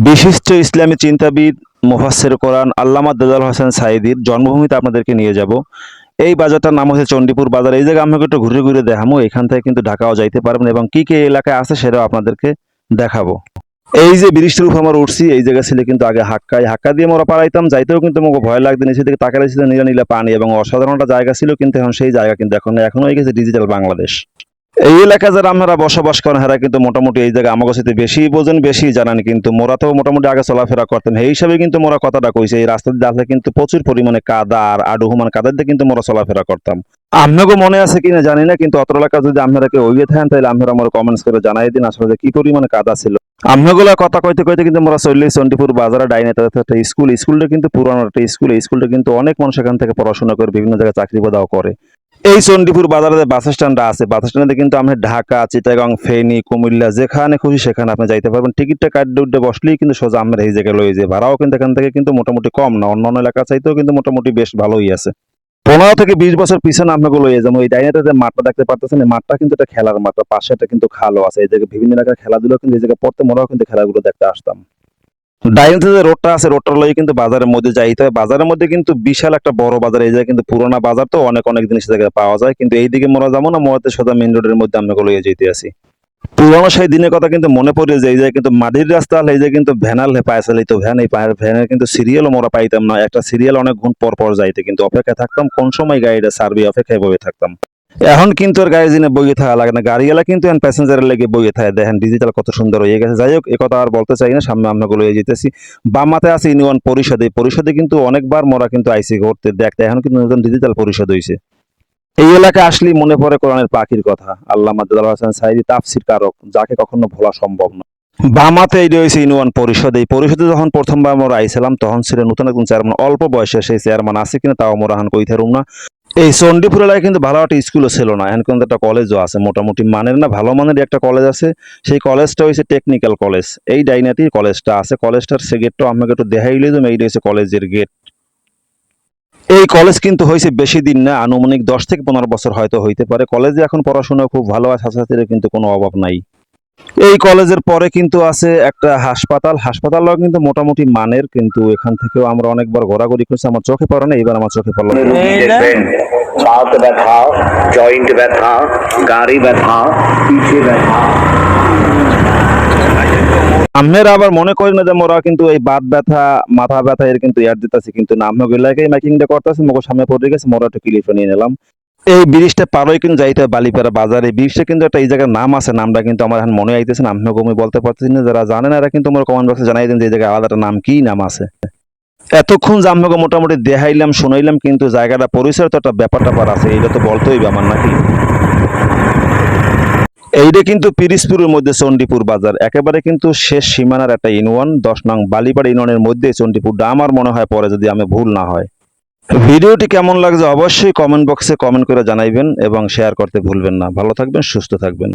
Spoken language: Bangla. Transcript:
বিশিষ্ট ইসলামী চিন্তাবিদ, মুফাসসির কোরআন আল্লামা দেজাল হোসেন সাইদির জন্মভূমিতে আপনাদেরকে নিয়ে যাব। এই বাজারটার নাম হচ্ছে চণ্ডীপুর বাজার। এই জায়গায় আমাকে একটু ঘুরে ঘুরে দেখামো। এখান থেকে কিন্তু ঢাকাও যাইতে পারবেন এবং কি কি এলাকায় আছে সেটাও আপনাদেরকে দেখাবো। এই যে ব্রিজটির উপর আমরা উঠছি, এই জায়গা ছিল কিন্তু আগে হাক্কায় হাক্কা দিয়ে আমরা পাড়াইতাম যাইতেও কিন্তু আমাকে ভয় লাগতো নিচে থেকে তাকালে ছিল নীলা নীলা পানি এবং অসাধারণ একটা জায়গা ছিল কিন্তু এখন সেই জায়গা কিন্তু এখন এখন হয়ে গেছে ডিজিটাল বাংলাদেশ। এই এলাকায় যারা আপনারা বসবাস করেন হেরা কিন্তু মোটামুটি এই জায়গায় কাছে বেশি বোঝেন, বেশি জানান, কিন্তু মোরা তো মোটামুটি আগে চলাফেরা করতাম এই হিসাবে কিন্তু মোরা কথাটা কইছে, এই রাস্তা দিয়ে আসলে কিন্তু প্রচুর পরিমাণে কাদা আর আডু হুমান কাদার দিয়ে কিন্তু মোরা চলাফেরা করতাম। আপনাকে মনে আছে কিনা জানি না, কিন্তু অত এলাকা যদি আপনারা কেউ ওইয়ে থাকেন, তাহলে আপনারা আমার কমেন্টস করে জানাই দিন, আসলে কি পরিমাণে কাদা ছিল। আপনাগুলা কথা কইতে কইতে কিন্তু মোরা চললে চন্ডিপুর বাজারে ডাইনে একটা স্কুল, স্কুলটা কিন্তু পুরানো একটা স্কুল স্কুলটা কিন্তু অনেক মানুষ এখান থেকে পড়াশোনা করে, বিভিন্ন জায়গায় চাকরি বাদাও করে। এই চণ্ডীপুর বাজারে যে বাস স্ট্যান্ডটা আছে। বাস স্ট্যান্ডে কিন্তু আপনি ঢাকা, চিটাগাং, ফেনী, কুমিল্লা যেখানে খুশি সেখানে আপনি যাইতে পারবেন। টিকিটটা কাটতে উঠে বসলেই কিন্তু সোজা আমরা এই জায়গায় লয়ে যায় ভাড়াও কিন্তু এখান থেকে কিন্তু মোটামুটি কম না অন্য অন্য এলাকা চাইতেও কিন্তু মোটামুটি বেশ ভালোই আছে। পনেরো থেকে বিশ বছর পিছনে আপনাকে লয়ে যাব। এই ডাইনাতে যে মাঠটা দেখতে পারতেছেন, এই মাঠটা কিন্তু একটা খেলার মাঠ পাশে একটা কিন্তু খালও আছে। এই জায়গায় বিভিন্ন এলাকার খেলাধুলো কিন্তু এই জায়গায় পড়তে মোরাও কিন্তু খেলাগুলো দেখতে আসতাম। ডাইনাতে যে রোডটা আছে রোডটা লয়ে কিন্তু বাজারের মধ্যে যাইতে হয়। বাজারের মধ্যে কিন্তু বিশাল একটা বড় বাজার, এই জায়গায় কিন্তু পুরোনো বাজার তো, অনেক অনেক জিনিস জায়গায় পাওয়া যায়। কিন্তু এইদিকে মোরা যাব না মোরাতে সোজা মেইন রোডের মধ্যে আপনাকে লইয়ে যেতে আসি। পুরোনো সেই দিনের কথা কিন্তু মনে পড়ে যে এই জায়গায় কিন্তু মাটির রাস্তা হলে এই জায়গায় কিন্তু ভ্যানাল পাইছিল তো ভ্যান, এই পায়ের ভ্যানের কিন্তু সিরিয়ালও মোরা পাইতাম না। একটা সিরিয়াল অনেক ঘুম পর পর যাইতে, কিন্তু অপেক্ষায় থাকতাম, কোন সময় গাড়িটা সার্ভি অপেক্ষায় বসে থাকতাম। এখন কিন্তু আর গাড়ি জিনে বইয়ে থাকা লাগে না। গাড়িওয়ালা কিন্তু এখন প্যাসেঞ্জারের লেগে বইয়ে থাকে। দেখেন ডিজিটাল কত সুন্দর হয়ে গেছে। যাই হোক কথা আর বলতে চাই না, সামনে আমরা গুলো যেতেছি। বাম মাথায় আছে ইউনিয়ন পরিষদ। পরিষদে কিন্তু অনেকবার মোরা কিন্তু আইসি করতে দেখতে, এখন কিন্তু নতুন ডিজিটাল পরিষদ হয়েছে এই এলাকায় আসলেই মনে পড়ে কোরআনের পাখির কথা। আল্লাহ মাদুল হাসান সাইদি তাফসির কারক, যাকে কখনো ভোলা সম্ভব না। বামাতে এই রয়েছে ইউনিয়ন পরিষদ। এই পরিষদে যখন প্রথমবার আমরা আইছিলাম তখন ছিল নতুন একজন চেয়ারম্যান অল্প বয়সে সেই চেয়ারম্যান আছে কিনা, তাও মোরা হান কই থারুম না। এই চণ্ডীপুর এলাকায় কিন্তু ভালো একটা স্কুলও ছিল না। এখন কিন্তু একটা কলেজও আছে। মোটামুটি মানের না, ভালো মানের একটা কলেজ আছে। সেই কলেজটা হয়েছে টেকনিক্যাল কলেজ এই ডাইনাতেই কলেজটা আছে। কলেজটার সে গেটটাও আমাকে একটু দেখাইলে যে এইটা হচ্ছে কলেজের গেট এই কলেজ কিন্তু হয়েছে বেশি দিন না, আনুমানিক দশ থেকে পনেরো বছর হয়তো হইতে পারে। কলেজে এখন পড়াশোনা খুব ভালো আছে ছাত্রছাত্রীদের কিন্তু কোনো অভাব নাই। এই কলেজের পরে কিন্তু আছে একটা হাসপাতাল। হাসপাতালও কিন্তু মোটামুটি মানের কিন্তু এখান থেকেও আমরা অনেকবার ঘোরাঘুরি করছি। আমার চোখে পড়ে না এবার আমার চোখে পড়ল। বাত ব্যথা জয়েন্ট ব্যথা গাড়ি ব্যথা পিঠে ব্যথা। আমের আবার মনে করি না যে মোরা কিন্তু এই বাত ব্যথা মাথা ব্যথা এর কিন্তু এয়ার দিতেছি কিন্তু না আমি এলাকায় মাইকিংটা করতেছি মোকে সামনে পড়ে গেছে মোরা একটা ক্লিপ নিয়ে নিলাম। এই ব্রিজটা পারোই কিন্তু যাইতে বালিপাড়া বাজারে। ব্রিজটা কিন্তু একটা এই জায়গার নাম আছে, নামটা কিন্তু আমার এখন মনে আইতেছে না আমি বলতে পারতেছি না। যারা জানেন এরা কিন্তু আমার কমেন্ট বক্সে জানাই দিন যে এই জায়গায় আলাদা নাম কি, নাম আছে। এতক্ষণ যে আমাকে মোটামুটি দেখাইলাম, শুনাইলাম, কিন্তু জায়গাটা পরিচয় তো একটা ব্যাপার ট্যাপার আছে, এইটা তো বলতেই আমার নাকি। এইটা কিন্তু পিরিসপুরের মধ্যে চণ্ডীপুর বাজার। একেবারে কিন্তু শেষ সীমানার একটা ইউনিয়ন, দশ নং বালিপাড়া ইউনিয়নের মধ্যে চণ্ডীপুরটা। আমার মনে হয় পরে যদি আমি ভুল না হয়। ভিডিওটি কেমন লাগছে অবশ্যই কমেন্ট বক্সে কমেন্ট করে জানাইবেন এবং শেয়ার করতে ভুলবেন না। ভালো থাকবেন, সুস্থ থাকবেন।